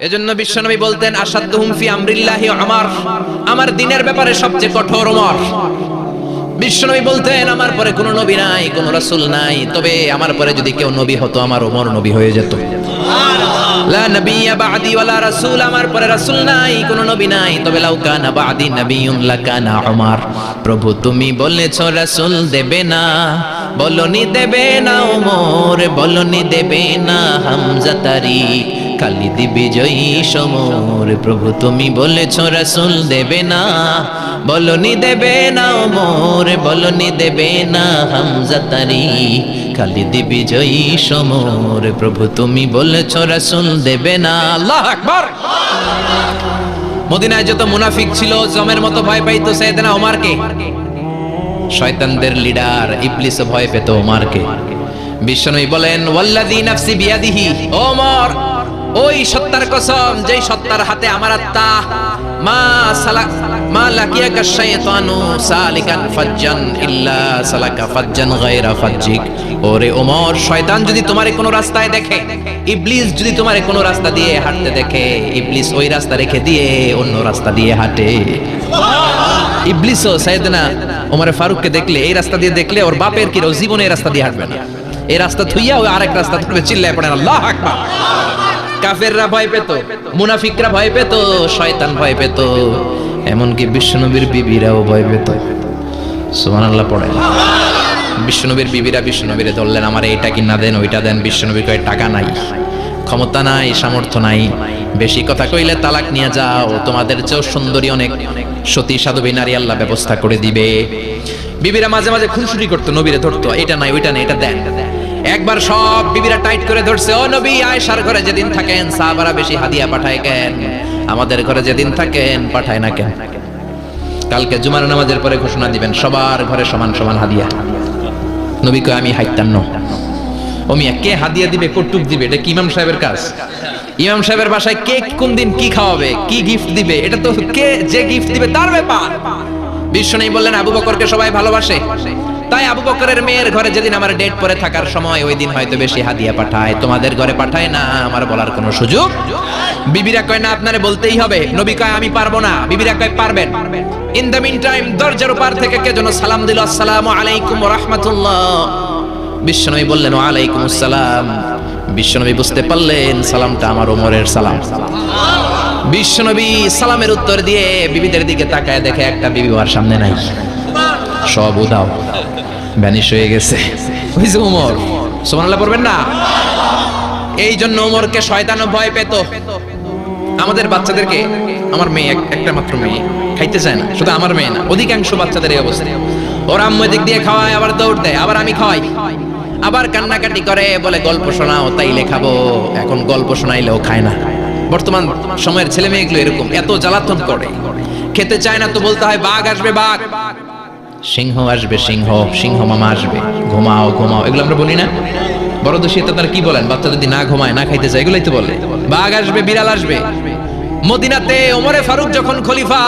এজন্য বিশ্বনবী বলতেন আসাদুহুম ফি আমরিল্লাহি আমার আমার দিনের ব্যাপারে সবচেয়ে কঠোর ওমর বিশ্বনবী বলতেন, আমার পরে কোনো নবী নাই, কোনো রাসূল নাই। তবে আমার পরে যদি কেউ নবী হতো, আমার ওমর নবী হয়ে যেত। আমার পরে নাই, কোনো নবী নাই। তবে লাউ প্রভু, তুমি বলেছ, রাসূল দেবে না। বলনি, দেবে না ওমর বলনি, দেবে না হামজা তারিক। খালিদ বিজয়ী সমর। প্রভু, তুমি বলেছ রাসূল দেবে না। বলনি দেবে না ওমর বলনি দেবে না হামজা তারিক খালিদ বিজয়ী সমর। প্রভু, তুমি বলেছ রাসূল দেবে না। আল্লাহ আকবার। মদিনায় যত মুনাফিক ছিল, জমের মতো ভয় পাইতো সাইয়েদনা ওমরকে। শয়তানদের লিডার ইবলিস ভয় পেত ওমরকে। বিশ্বনবী বলেন, ওয়াল্লাযী নাফসি বিয়াদিহি ওমর! ওই সত্তার কসম, যেই সত্তার হাতে আমার আত্মা। মা সালাক মা লাকিয়াকা শাইতানু সালিকান ফাজ্জান ইল্লা সালাকা ফাজ্জান গায়রা ফাজ্জিক। ওরে ওমর, শয়তান যদি তোমারে কোনো রাস্তায় দেখে, ইবলিস যদি তোমারে কোনো রাস্তা দিয়ে হাঁটতে দেখে, ইবলিস ওই রাস্তা রেখে দিয়ে অন্য রাস্তা দিয়ে হাঁটে। ইবলিসও সাইয়েদনা ওমর ফারুককে দেখলে, এই রাস্তা দিয়ে দেখলে ওর বাপের কি জীবনে এই রাস্তা দিয়ে হাঁটবে না। এই রাস্তা থুইয়া ওই আরেক রাস্তা ধরবে, চিল্লায় পড়ে আল্লাহ আকবার। কাফেররা ভয় পেত, মুনাফিকরা ভয় পেত, শয়তান ভয় পেত, এমনকি বিশ্বনবীর বিবিরাও ভয় পেত। সুবহানাল্লাহ পড়ে বিশ্বনবীর বিবিরা বিশ্বনবীরে ধরলেন, আমার এইটা কিনা দেন, ওইটা দেন। বিশ্বনবীর কয়, টাকা নাই, ক্ষমতা নাই, সামর্থ্য নাই। বেশি কথা কইলে তালাক নিয়ে যাও, তোমাদের চেয়েও সুন্দরী অনেক সতী সাধবী নারী আল্লাহ ব্যবস্থা করে দিবে। বিবিরা মাঝে মাঝে খুনসুটি করতো, নবীরে ধরতো, এটা নাই, ওইটা নাই, এটা দেন। একবার সব বিবিরা টাইট করে ধরছে, ও নবী, আয়েশার ঘরে যেদিন থাকেন, সাহাবারা বেশি হাদিয়া পাঠায় কেন? আমাদের ঘরে যেদিন থাকেন, পাঠায় না কেন? কালকে জুমার নামাজের পরে ঘোষণা দিবেন, সবার ঘরে সমান সমান হাদিয়া। নবী কয়, আমি হাইতান্ন মিয়া, কে হাদিয়া দিবে কটুক দিবে? এটা কি ইমাম সাহেবের কাজ? ইমাম সাহেবের বাসায় কে কোন দিন কি খাওয়াবে, কি গিফট দিবে? এটা তো কে যে গিফট দিবে, তার ব্যাপার। বিশ্ব নেই বললেন, আবু বকরকে সবাই ভালোবাসে? তাই আবু বকরের মেয়ের ঘরে যেদিন আমার ডেট পরে থাকার সময়, ওই দিন হয়তো বেশি হাদিয়া পাঠায়। তোমাদের ঘরে পাঠায় না, আমার বলার কোনো সুযোগ? বিবিরা কয়, না, আপনারে বলতেই হবে। নবী কয়, আমি পারব না। বিবিরা কয়, পারবেন। ইন দ্য মিন টাইম দরজার উপর থেকে কে যেন সালাম দিল, আসসালামু আলাইকুম রাহমাতুল্লাহ। বিশ্বনবী বললেন, ওয়ালাইকুম আসসালাম। বিশ্বনবী বুঝতে পারলেন, সালামটা আমার ওমরের সালাম। বিশ্বনবী সালামের উত্তর দিয়ে বিবিদের দিকে তাকায় দেখে একটা বিবি সামনে নাই। সব উদাও ভ্যানিশ হয়ে গেছে। ওই যে ওমর সুবহানাল্লাহ পড়বেন না? এই জন্য ওমরকে শয়তানও ভয় পেত। আমাদের বাচ্চাদেরকে, আমার মেয়ে একটা মাত্র মেয়ে। খাইতে চায় না, শুধু আমার মেয়ে না, অধিকাংশ বাচ্চাদের এই অবস্থা। ওরা আম্মু দিক দিয়ে খাওয়ায়, আবার দৌড় দেয়, আবার আমি খাওয়াই। আবার কান্নাকাটি করে, বলে, গল্প শোনাও তাইলে খাব এখন গল্প শোনাইলেও খায় না। বর্তমান সময়ের ছেলে মেয়েগুলো এরকম, এত জ্বালাতন করে। খেতে চায় না তো বলতে হয়, বাঘ আসবে, বাঘ। সিংহ আসবে, সিংহ সিংহ মামা আসবে। ঘুমাও ঘুমাও। এগুলো আমরা বলি না? বড় দোষী তারা কি বলেন? বাচ্চা যদি না ঘুমায়, না খাইতে চায়, এগুলোই তো বলে। বাঘ আসবে, বিড়াল আসবে। মদিনাতে ওমরে ফারুক যখন খলিফা,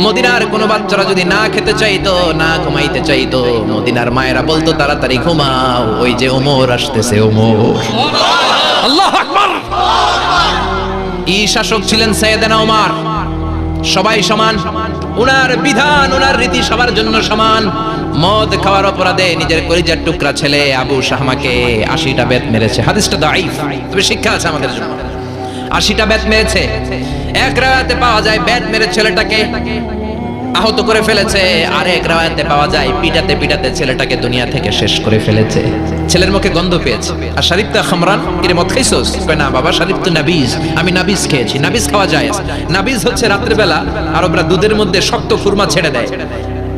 মদিনার কোনো বাচ্চারা যদি না খেতে চাইতো, না ঘুমাইতে চাইতো, মদিনার মায়েরা বলতো, তাড়াতাড়ি ঘুমাও, ওই যে ওমর আসতেছে, ওমর। আল্লাহ আকবার! ই শাসক ছিলেন সৈয়দানা ওমর। সবাই সমান। উনার বিধান, উনার রীতি সবার জন্য সমান। মদ খাওয়ার অপরাধে নিজের কলিজার টুকরা ছেলে আবু শাহমাকে আশিটা বেত মেরেছে। হাদিসটা দাইফ তবে শিক্ষা আছে আমাদের জন্য। আশিটা বেত মেরেছে। এক রাতে পাওয়া যায় বেত মেরে ছেলেটাকে। আহত করে ফেলেছে। আর এক রাতে পাওয়া যায়, পিটাতে পিটাতে ছেলেটাকে দুনিয়া থেকে শেষ করে ফেলেছে। ছেলের মুখে গন্ধ পেয়েছে। আর শারিফ তা খামরান এর মত খাইছোস? না বাবা, শারিফ তো নাবিজ। আমি নাবিজ খেয়েছি। নাবিজ খাওয়া যায় নাবিজ হচ্ছে রাত্রেবেলা আরবরা দুধের মধ্যে শক্ত ফুরমা ছেড়ে দেয়।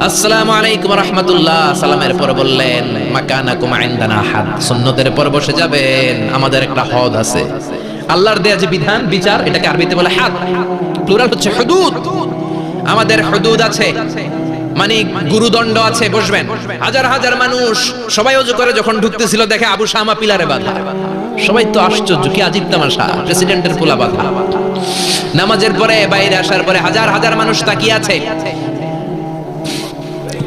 আসসালামু আলাইকুম রাহমাতুল্লাহ। সালামের পর বললেন, মাকানাকুম ইনদানা হাদ সুন্নতের পর বসে যাবেন। আমাদের একটা হদ আছে। আল্লাহর দেয়া যে বিধান, বিচার, এটাকে আরবিতে বলে হাদ। প্লুরাল হচ্ছে হুদুদ। আমাদের হুদুদ আছে। মানে গুরুদণ্ড আছে, বসবেন। হাজার হাজার মানুষ সবাই অজু করে যখন ঢুকতেছিল, দেখে আবু শামা পিলারে বাঁধা। সবাই তো আশ্চর্য, কি আজীব তামাশা। প্রেসিডেন্টের পোলা বাঁধা। নামাজের পরে, বাইরে আসার পরে হাজার হাজার মানুষ তাকিয়ে আছে।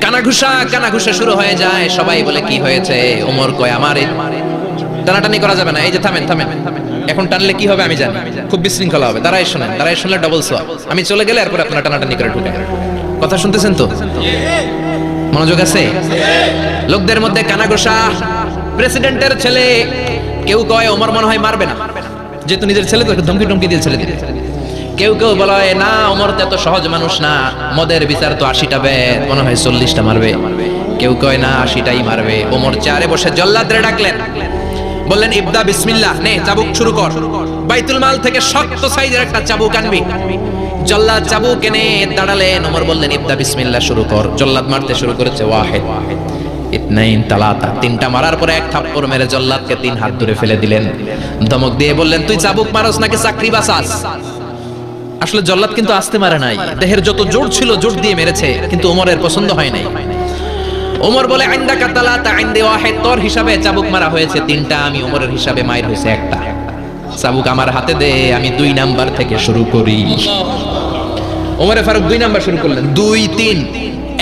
কানাঘুষা কানাঘুষা শুরু হয়ে যায়। সবাই বলে, কি হয়েছে? ওমর কয়, আমার। টানাটানি করা যাবে না। এই যে, থামেন থামেন। এখন টানলে কি হবে আমি জানি। খুব বিশৃঙ্খলা হবে। দাঁড়াই শোনেন দাঁড়াই শুনলে ডবল সোয়াব আমি চলে গেলে এরপর আপনারা টানাটানি করে ঢুকে কথা শুনতেছেন তো? মনোযোগ আছে? লোকদের মধ্যে কানাঘুষা, প্রেসিডেন্টের ছেলে, কেউ কয়, ওমর মনে হয় মারবে না। যেহেতু নিজের ছেলে তো একটু ধমকি টমকি দিয়ে ছেলে দিবে। কেউ কেউ বলা হয় না ওমর তো এত সহজ মানুষ না। মদের বিচার তো আশিটা বেদ। মনে হয় চল্লিশটা মারবে। কেউ কয়, না, আশিটাই মারবে। ওমর চারে বসে জল্লাদরে ডাকলেন। বললেন, ইবদা, বিসমিল্লাহ, নে, চাবুক শুরু কর। বাইতুল মাল থেকে শক্ত সাইজের একটা চাবুক আনবি। জল্লাদ চাবুক এনে দাঁড়ালেন। ওমর বললেন, ইবদা, বিসমিল্লাহ, শুরু কর। জল্লাদ মারতে শুরু করেছে ওয়াহেদ। ইতনাইন তালাতা, তিনটা মারার পরে এক থাপ্পড় মেরে জল্লাদকে তিন হাত দূরে ফেলে দিলেন। ধমক দিয়ে বললেন, তুই চাবুক মারস নাকি চাকরি বাসাস আসলে জল্লাদ কিন্তু আসতে মারে নাই। দেহের যত জোর ছিল জোর দিয়ে মেরেছে, কিন্তু ওমরের পছন্দ হয় নাই। ওমর বলে আইন্দা কাতালা তা আইন্দে ওয়াহেদ। তোর হিসাবে চাবুক মারা হয়েছে তিনটা, আমি ওমরের হিসাবে মায়ের হয়েছে একটা। চাবুক আমার হাতে দে, আমি দুই নাম্বার থেকে শুরু করি। ওমরে ফারুক দুই নাম্বার শুরু করলেন। দুই, তিন।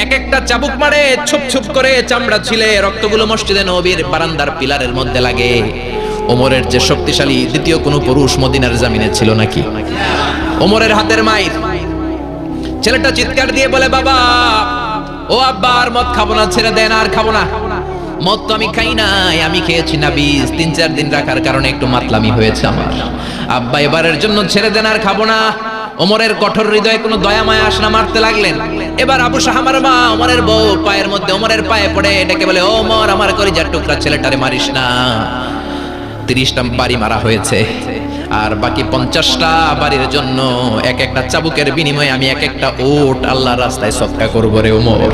এক একটা চাবুক মারে, ছুপ ছুপ করে চামড়া ছিলে, রক্তগুলো মসজিদে নবীর বারান্দার পিলারের মধ্যে লাগে। ওমরের যে শক্তিশালী দ্বিতীয় কোনো পুরুষ মদিনার জামিনে ছিল নাকি? ওমরের হাতের মাইর। ছেলেটা চিৎকার দিয়ে বলে, বাবা, ও আব্বা, আর মদ খাব না, ছেড়ে দেন, আর খাব না। মদ তো আমি খাই নাই, আমি খেয়েছি না, বীজ। তিন, চার দিন রাখার কারণে একটু মাতলামি হয়েছে আমার। আব্বা, এবারের জন্য ছেড়ে দেন, আর খাব না। ওমরের কঠোর হৃদয়ে কোনো দয়া, মায়া আসনা মারতে লাগলেন। এবার আবু শাহামার মা, ওমরের বউ, পায়ের মধ্যে ওমরের পায়ে পড়ে এটাকে বলে ওমর, আমার কলিজার টুকরা ছেলেটারে মারিস না। তিরিশটা বাড়ি মারা হয়েছে। আর বাকি পঞ্চাশটা বাড়ির জন্য এক একটা চাবুকের বিনিময়ে আমি এক একটা ওট আল্লাহর রাস্তায় সৎকা করব রে ওমর।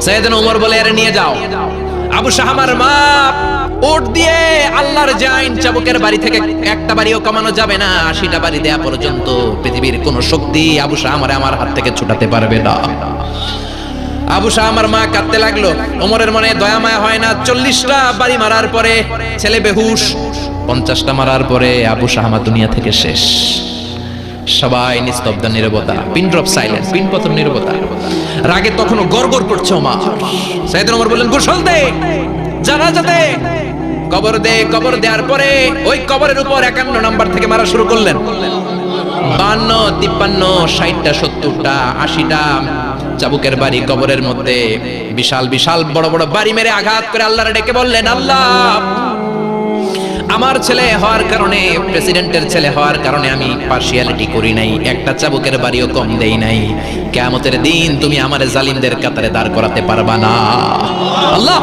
সেদিন ওমর বলে, আরে, নিয়ে যাও। আবু শাহামার মা ওট দিয়ে আল্লাহর জাইন চাবুকের বাড়ি থেকে একটা বাড়িও কমানো যাবে না। আশিটা বাড়ি দেয়া পর্যন্ত পৃথিবীর কোন শক্তি আবু শাহামারে আমার হাত থেকে ছুটাতে পারবে না। আবু শাহ আমার মা কাঁদতে লাগল। ওমরের মনে দয়া মায়া হয় না। চল্লিশটা বাড়ি মারার পরে ছেলে বেহুশ। পঞ্চাশটা মারার পরে আবু শাহ আমার দুনিয়া থেকে শেষ। সবাই নিস্তব্ধ, নিরবতা। পিন ড্রপ সাইলেন্স, পিন পতন নিরবতা। রাগে তখনও গড়গড় করছে ওমর। সাইদ ওমর বললেন, গোসল দে, জানাজা দে। কবর দে, কবর দেওয়ার পরে ওই কবরের উপর একান্ন নাম্বার থেকে মারা শুরু করলেন। বান্ন, তিপ্পান্ন, ষাটটা, সত্তরটা, আশিটা চাবুকের বাড়ি কবরের মধ্যে বিশাল বিশাল বড় বড় বাড়ি মেরে আঘাত করে আল্লাহর ডেকে বললেন, আল্লাহ, আমার ছেলে হওয়ার কারণে, প্রেসিডেন্টের ছেলে হওয়ার কারণে আমি পার্সিয়ালিটি করি নাই, একটা চাবুকের বাড়িও কম দেই নাই। কেয়ামতের দিন তুমি আমার জালিমদের কাতারে দাঁড় করাতে পারবা না। আল্লাহ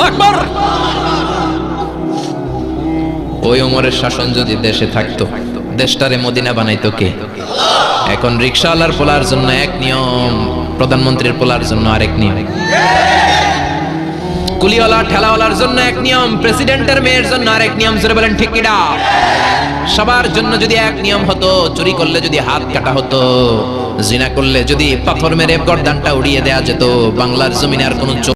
ওই ওমরের শাসন যদি দেশে থাকতো, দেশটারে মদিনা বানাইতো কে? এখন রিক্সাওয়ালার পোলার জন্য এক নিয়ম প্রধানমন্ত্রীর পোলার জন্য আরেক নিয়ম। কুলিওয়ালা, ঠেলাওয়ালার জন্য এক নিয়ম, প্রেসিডেন্টের মেয়ের জন্য আরেক নিয়ম, জোরে বলেন ঠিক কিনা? সবার জন্য যদি এক নিয়ম হতো, চুরি করলে যদি হাত কাটা হতো, জিনা করলে যদি পাথর মেরে গর্দানটা উড়িয়ে দেয়া যেত, বাংলার জমিনে আর কোনো